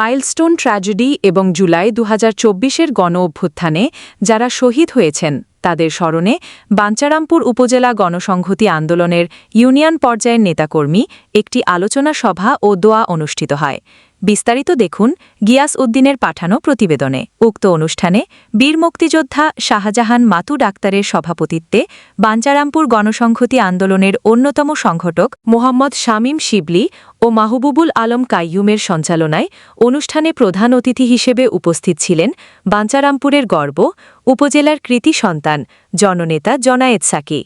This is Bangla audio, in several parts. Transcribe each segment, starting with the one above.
মাইলস্টোন ট্র্যাজেডি এবং জুলাই দু হাজার চব্বিশের গণ অভ্যুত্থানে যারা শহীদ হয়েছেন, তাদের স্মরণে বাঞ্চারামপুর উপজেলা গণসংহতি আন্দোলনের ইউনিয়ন পর্যায়ের নেতাকর্মী, একটি আলোচনা সভা ও দোয়া অনুষ্ঠিত হয়। বিস্তারিত দেখুন গিয়াস উদ্দিনের পাঠানো প্রতিবেদনে। উক্ত অনুষ্ঠানে বীর মুক্তিযোদ্ধা শাহজাহান মাতু ডাক্তারের সভাপতিত্বে বাঞ্চারামপুর গণসংহতি আন্দোলনের অন্যতম সংগঠক মোহাম্মদ শামীম শিবলি ও মাহবুবুল আলম কাইয়ুমের সঞ্চালনায় অনুষ্ঠানে প্রধান অতিথি হিসেবে উপস্থিত ছিলেন বাঞ্চারামপুরের গর্ব উপজেলার কৃতি সন্তান জননেতা জনায়েত সাকি।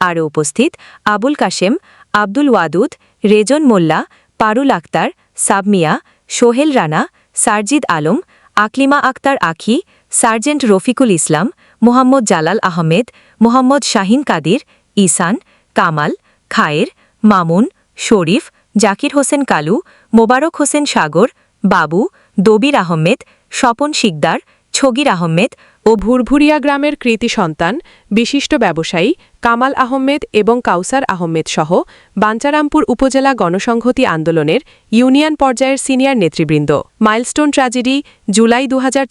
আরও উপস্থিত আবুল কাশেম, আব্দুল ওয়াদুদ, রেজন মোল্লা, পারুল আক্তার, সাবমিয়া সোহেল রানা, সারজিদ আলম, আকলিমা আক্তার আখি, সার্জেন্ট রফিকুল ইসলাম, মোহাম্মদ জালাল আহমেদ, মোহাম্মদ শাহিন কাদির, ইসান, কামাল, খায়ের, মামুন, শরীফ, জাকির হোসেন কালু, মোবারক হোসেন সাগর, বাবু, দবির আহমেদ, স্বপন শিকদার, ছগির আহমেদ ও ভুরভুরিয়া গ্রামের কৃতি সন্তান, বিশিষ্ট ব্যবসায়ী কামাল আহমেদ এবং কাউসার আহমেদ সহ বাঞ্চারামপুর উপজেলা গণসংহতি আন্দোলনের ইউনিয়ন পর্যায়ের সিনিয়র নেতৃবৃন্দ। মাইলস্টোন ট্র্যাজেডি জুলাই দু হাজার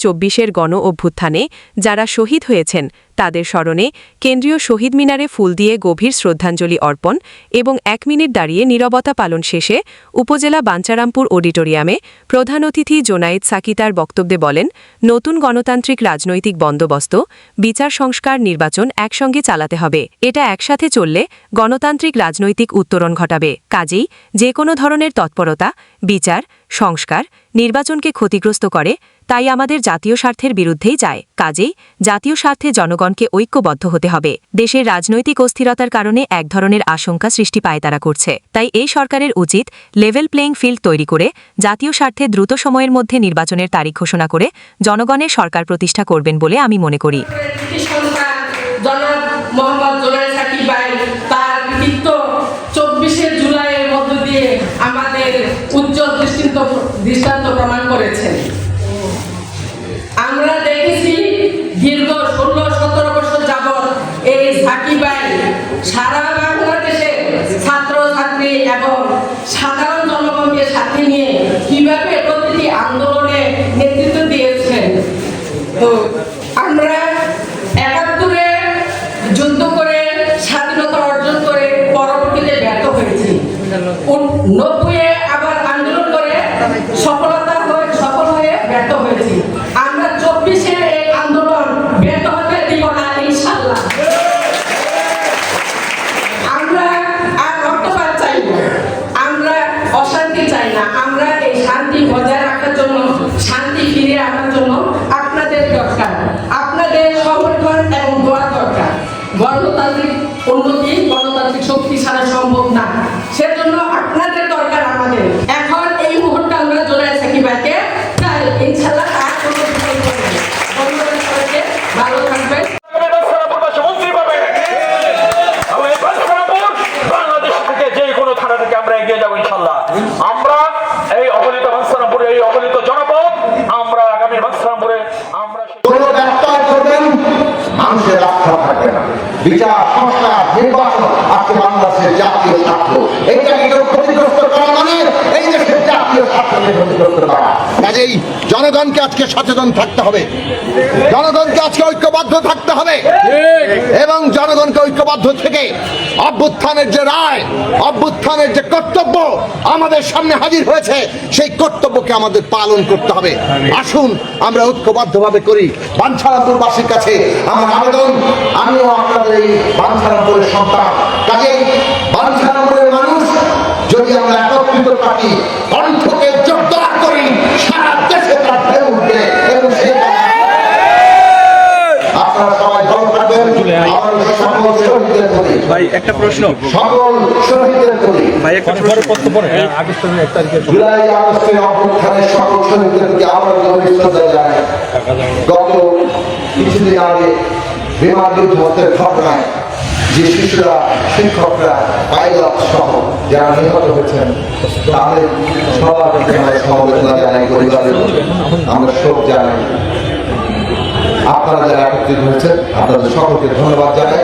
গণ অভ্যুত্থানে যারা শহীদ হয়েছেন, তাদের স্মরণে কেন্দ্রীয় শহীদ মিনারে ফুল দিয়ে গভীর শ্রদ্ধাঞ্জলি অর্পণ এবং এক মিনিট দাঁড়িয়ে নীরবতা পালন শেষে উপজেলা বাঞ্চারামপুর অডিটোরিয়ামে প্রধান অতিথি জোনায়েদ সাকিতার বক্তব্যে বলেন, নতুন গণতান্ত্রিক রাজনৈতিক বন্দোবস্ত, বিচার সংস্কার নির্বাচন একসঙ্গে চালাতে হবে। এটা একসাথে চললে গণতান্ত্রিক রাজনৈতিক উত্তরণ ঘটাবে। কাজেই যে কোনো ধরনের তৎপরতা, বিচার, সংস্কার নির্বাচনকে ক্ষতিগ্রস্ত করে তাই আমাদের জাতীয় স্বার্থের বিরুদ্ধেই যায়। কাজেই জাতীয় স্বার্থে জনগণকে ঐক্যবদ্ধ হতে হবে। দেশের রাজনৈতিক অস্থিরতার কারণে এক ধরনের আশঙ্কা সৃষ্টি পায় তারা করছে। তাই এই সরকারের উচিত লেভেল প্লেইং ফিল্ড তৈরি করে জাতীয় স্বার্থে দ্রুত সময়ের মধ্যে নির্বাচনের তারিখ ঘোষণা করে জনগণের সরকার প্রতিষ্ঠা করবেন বলে আমি মনে করি। আমাদের উজ্জ্বল দৃষ্টান্ত দৃষ্টান্ত প্রমাণ করেছেন। ছাত্র ছাত্রী এবং সাধারণ জনগণকে সাথে নিয়ে কীভাবে প্রতিটি আন্দোলনে নেতৃত্ব দিয়েছেন? তো আমরা একাত্তরে যুদ্ধ করে, স্বাধীনতা অর্জন করে পরবর্তীতে ব্যর্থ হয়েছি। নব্বইয়ে আবার আন্দোলন করে সফলতা হয়ে সফল হয়ে ব্যর্থ হয়েছি আমরা চব্বিশে এই আন্দোলন ব্যর্থ হতে দিব না ইনশাল্লাহ আমরা আর রক্তপাত চাই না আমরা অশান্তি চাই না আমরা এই শান্তি বজায় রাখার জন্য শান্তি ফিরিয়ে আনার জন্য আপনাদের দরকার আপনাদের সমর্থন এবং দোয়া দরকার গণতান্ত্রিক উন্নতি গণতান্ত্রিক শক্তি ছাড়া সম্ভব না সেজন্য আপনাদের দরকার আমাদের এখন এই মুহূর্তে আমরা জোড়ায় থাকি ব্যাকে তাই ইনশাল্লাহ আর কোনো বিকল্প নেই। ধন্যবাদ সবাইকে ভালো থাকবেন বাংলাদেশ মন্ত্রী পাবে এবং এই বাঞ্ছারামপুর বাংলাদেশ থেকে যে কোনো থানা থেকে আমরা এগিয়ে যাব ইনশাল্লাহ আমরা এই অবহেলিত বাঞ্ছারামপুরে এই অবহেলিত জনপদ আমরা আগামী বাঞ্ছারামপুরে আমরা কোনো ব্যবসায় করবেন মানুষের রাস্তা থাকবে না বিচার, সংস্কার, নির্বাচন, আজকে বাংলাদেশের জাতীয় স্বার্থ ক্ষতিগ্রস্ত করা মানে? এই দেশের জাতীয় স্বার্থকে ক্ষতিগ্রস্ত করা। কাজেই জনগণকে আজকে সচেতন থাকতে হবে। জনগণকে আজকে ঐক্যবদ্ধ থাকতে হবে। এবং জনগণকে ঐক্যবদ্ধ থেকে অভ্যুত্থানের যে রায়, অভ্যুত্থানের যে কর্তব্য আমাদের সামনে হাজির হয়েছে, সেই কর্তব্যকে আমাদের পালন করতে হবে। আসুন, আমরা ঐক্যবদ্ধভাবে করি। বাঞ্ছারামপুরবাসীর কাছে আমার আবেদন, আমিও সন্তান। কাজেই বাঞ্ছারামপুরের মানুষ যদি আমরা একত্রিত থাকি কণ্ঠকে জোরদার করি সারা দেশে তার ঢেউ উঠবে এবং সেই আপনারা সবাই ভালো থাকবেন সকল শহীদের প্রতি। ভাই একটা প্রশ্ন। সকল শহীদের প্রতি। ভাই একটা প্রশ্ন। জুলাই আগস্টের অভ্যুত্থানের সকল শহীদদের প্রতি আমার গভীর শ্রদ্ধা জানাই গত কিছুদিন আগে বিমান যুদ্ধের ঘটনায় যে শিশুরা, শিক্ষকরা, পাইলট সহ যারা নিহত হয়েছেন, তাদের সবার আমরা সমবেদনা জানাই পরিবারের আমরা শোক জানাই। আপনারা যারা একত্রিত হয়েছেন, আপনাদের সকলকে ধন্যবাদ জানাই।